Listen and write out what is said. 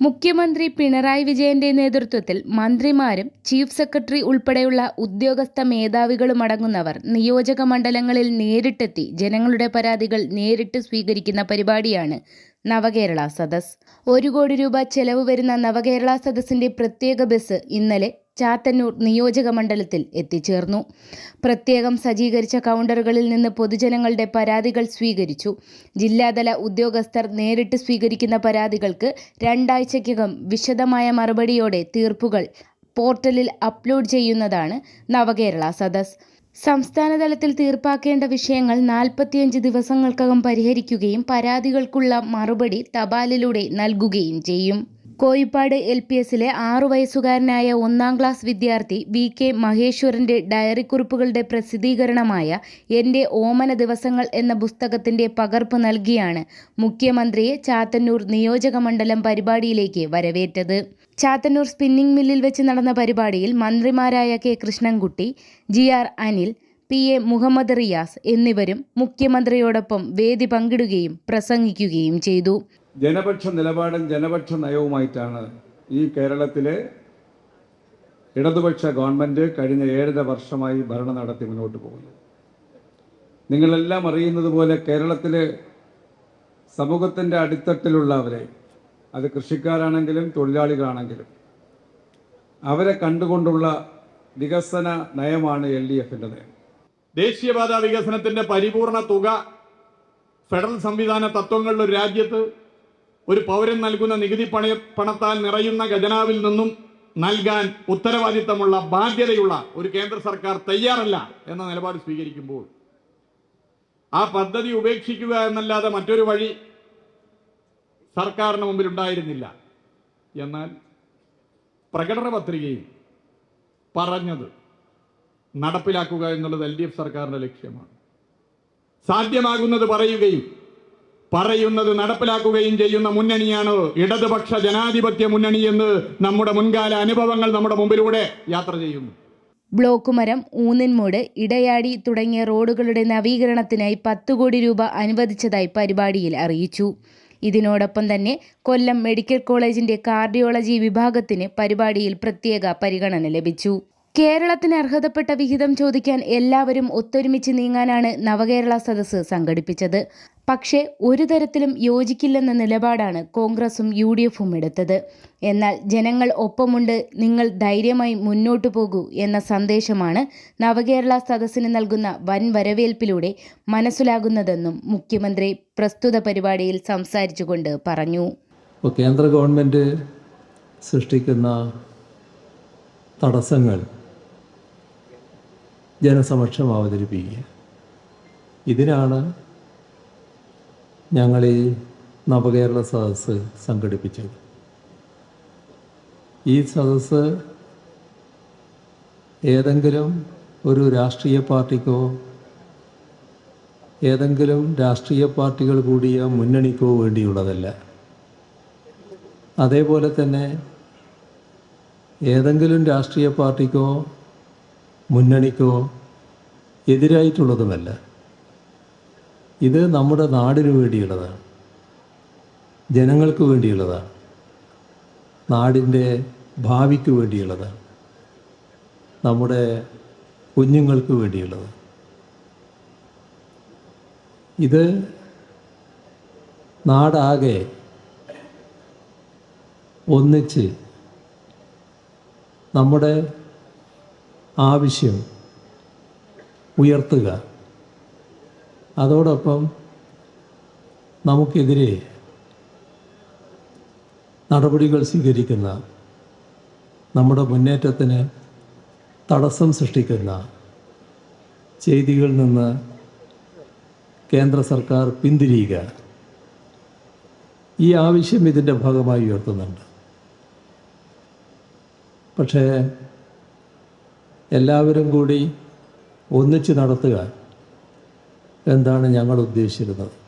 മുഖ്യമന്ത്രി പിണറായി വിജയന്റെ നേതൃത്വത്തിൽ മന്ത്രിമാരും ചീഫ് സെക്രട്ടറി ഉൾപ്പെടെയുള്ള ഉദ്യോഗസ്ഥ മേധാവികളുമടങ്ങുന്നവർ നിയോജക മണ്ഡലങ്ങളിൽ നേരിട്ടെത്തി ജനങ്ങളുടെ പരാതികൾ നേരിട്ട് സ്വീകരിക്കുന്ന പരിപാടിയാണ് നവകേരള സദസ്. ഒരു കോടി രൂപ ചെലവ് വരുന്ന നവകേരള സദസ്സിന്റെ പ്രത്യേക ബസ് ഇന്നലെ ചാത്തന്നൂർ നിയോജക മണ്ഡലത്തിൽ എത്തിച്ചേർന്നു. പ്രത്യേകം സജ്ജീകരിച്ച കൗണ്ടറുകളിൽ നിന്ന് പൊതുജനങ്ങളുടെ പരാതികൾ സ്വീകരിച്ചു. ജില്ലാതല ഉദ്യോഗസ്ഥർ നേരിട്ട് സ്വീകരിക്കുന്ന പരാതികൾക്ക് രണ്ടാഴ്ചയ്ക്കകം വിശദമായ മറുപടിയോടെ തീർപ്പുകൾ പോർട്ടലിൽ അപ്ലോഡ് ചെയ്യുന്നതാണ് നവകേരള സദസ്. സംസ്ഥാനതലത്തിൽ തീർപ്പാക്കേണ്ട വിഷയങ്ങൾ നാൽപ്പത്തിയഞ്ച് ദിവസങ്ങൾക്കകം പരിഹരിക്കുകയും പരാതികൾക്കുള്ള മറുപടി തപാലിലൂടെ നൽകുകയും ചെയ്യും. കോയിപ്പാട് എൽ പി എസിലെ ആറു വയസ്സുകാരനായ ഒന്നാം ക്ലാസ് വിദ്യാർത്ഥി വി കെ മഹേശ്വരന്റെ ഡയറിക്കുറിപ്പുകളുടെ പ്രസിദ്ധീകരണമായ എന്റെ ഓമന ദിവസങ്ങൾ എന്ന പുസ്തകത്തിന്റെ പകർപ്പ് നൽകിയാണ് മുഖ്യമന്ത്രിയെ ചാത്തന്നൂർ നിയോജക മണ്ഡലം പരിപാടിയിലേക്ക് വരവേറ്റത്. ചാത്തന്നൂർ സ്പിന്നിംഗ് മില്ലിൽ വെച്ച് നടന്ന പരിപാടിയിൽ മന്ത്രിമാരായ K Krishnankutty G R Anil P A Muhammad Riyas എന്നിവരും മുഖ്യമന്ത്രിയോടൊപ്പം വേദി പങ്കിടുകയും പ്രസംഗിക്കുകയും ചെയ്തു. ജനപക്ഷ നിലപാടും ജനപക്ഷ നയവുമായിട്ടാണ് ഈ കേരളത്തിലെ ഇടതുപക്ഷ ഗവൺമെന്റ് കഴിഞ്ഞ ഏഴര വർഷമായി ഭരണം നടത്തി മുന്നോട്ട് പോകുന്നത് നിങ്ങളെല്ലാം അറിയുന്നത് പോലെ കേരളത്തിലെ സമൂഹത്തിന്റെ അടിത്തട്ടിലുള്ളവരെ അത് കൃഷിക്കാരാണെങ്കിലും തൊഴിലാളികളാണെങ്കിലും അവരെ കണ്ടുകൊണ്ടുള്ള വികസന നയമാണ് എൽ ഡി എഫിന്റെ നയം. ദേശീയപാത വികസനത്തിന്റെ പരിപൂർണ തുക ഫെഡറൽ സംവിധാന തത്വങ്ങളിലൊരു ഒരു രാജ്യത്ത് ഒരു പൗരൻ നൽകുന്ന നികുതി പണ പണത്താൽ നിറയുന്ന ഖജനാവിൽ നിന്നും നൽകാൻ ഉത്തരവാദിത്തമുള്ള ബാധ്യതയുള്ള ഒരു കേന്ദ്ര സർക്കാർ തയ്യാറല്ല എന്ന നിലപാട് സ്വീകരിക്കുമ്പോൾ ആ പദ്ധതി ഉപേക്ഷിക്കുക എന്നല്ലാതെ മറ്റൊരു വഴി സർക്കാരിന് മുമ്പിൽ ഉണ്ടായിരുന്നില്ല എന്നാൽ പ്രകടന പത്രികയിൽ പറഞ്ഞത് നടപ്പിലാക്കുക എന്നുള്ളത് എൽ ഡി എഫ് സർക്കാരിന്റെ ലക്ഷ്യമാണ്. സാധ്യമാകുന്നത് പറയുകയും പറയുന്നത് നടപ്പിലാക്കുകയും ചെയ്യുന്ന മുന്നണിയാണ് ഇടതുപക്ഷ ജനാധിപത്യ മുന്നണി എന്ന് നമ്മുടെ മുൻകാല അനുഭവങ്ങൾ നമ്മുടെ മുമ്പിലൂടെ യാത്ര ചെയ്യുന്നു. ബ്ലോക്ക് മരം ഊന്നിൻമൂട് ഇടയാടി തുടങ്ങിയ റോഡുകളുടെ നവീകരണത്തിനായി പത്ത് കോടി രൂപ അനുവദിച്ചതായി പരിപാടിയിൽ അറിയിച്ചു. ഇതിനോടൊപ്പം തന്നെ കൊല്ലം മെഡിക്കൽ കോളേജിന്റെ കാർഡിയോളജി വിഭാഗത്തിന് പരിപാടിയിൽ പ്രത്യേക പരിഗണന ലഭിച്ചു. കേരളത്തിന് അർഹതപ്പെട്ട വിഹിതം ചോദിക്കാൻ എല്ലാവരും ഒത്തൊരുമിച്ച് നീങ്ങാനാണ് നവകേരള സദസ്സ് സംഘടിപ്പിച്ചത്. പക്ഷേ ഒരു തരത്തിലും യോജിക്കില്ലെന്ന നിലപാടാണ് കോൺഗ്രസും യു ഡി എഫും എടുത്തത്. എന്നാൽ ജനങ്ങൾ ഒപ്പമുണ്ട് നിങ്ങൾ ധൈര്യമായി മുന്നോട്ടു പോകൂ എന്ന സന്ദേശമാണ് നവകേരള സദസ്സിന് നൽകുന്ന വൻ വരവേൽപ്പിലൂടെ മനസ്സിലാകുന്നതെന്നും മുഖ്യമന്ത്രി പ്രസ്തുത പരിപാടിയിൽ സംസാരിച്ചുകൊണ്ട് പറഞ്ഞു. കേന്ദ്ര ഗവൺമെന്റ് സൃഷ്ടിക്കുന്ന തടസ്സങ്ങൾ ജനസമക്ഷം അവതരിപ്പിക്കുക. ഇതിനാണ് ഞങ്ങൾ ഈ നവകേരള സദസ്സ് സംഘടിപ്പിച്ചത്. ഈ സദസ്സ് ഏതെങ്കിലും ഒരു രാഷ്ട്രീയ പാർട്ടിക്കോ ഏതെങ്കിലും രാഷ്ട്രീയ പാർട്ടികൾ കൂടിയ മുന്നണിക്കോ വേണ്ടിയുള്ളതല്ല. അതേപോലെ തന്നെ ഏതെങ്കിലും രാഷ്ട്രീയ പാർട്ടിക്കോ മുന്നണിക്കോ എതിരായിട്ടുള്ളതുമല്ല. ഇത് നമ്മുടെ നാടിനു വേണ്ടിയുള്ളതാണ്. ജനങ്ങൾക്ക് വേണ്ടിയുള്ളതാണ്. നാടിന്റെ ഭാവിക്ക് വേണ്ടിയുള്ളതാണ്. നമ്മുടെ കുഞ്ഞുങ്ങൾക്ക് വേണ്ടിയുള്ളത് ഇത് നാടാകെ ഒന്നിച്ച് നമ്മുടെ ആവശ്യം ഉയർത്തുക. അതോടൊപ്പം നമുക്കെതിരെ നടപടികൾ സ്വീകരിക്കുന്ന നമ്മുടെ മുന്നേറ്റത്തിന് തടസ്സം സൃഷ്ടിക്കുന്ന ചെയ്തികളിൽ നിന്ന് കേന്ദ്ര സർക്കാർ പിന്തിരിയുക. ഈ ആവശ്യം ഇതിന്റെ ഭാഗമായി ഉയർത്തുന്നുണ്ട്. പക്ഷേ എല്ലാവരും കൂടി ഒന്നിച്ച് നടത്തുക. എന്താണ് ഞങ്ങൾ ഉദ്ദേശിച്ചിരുന്നത്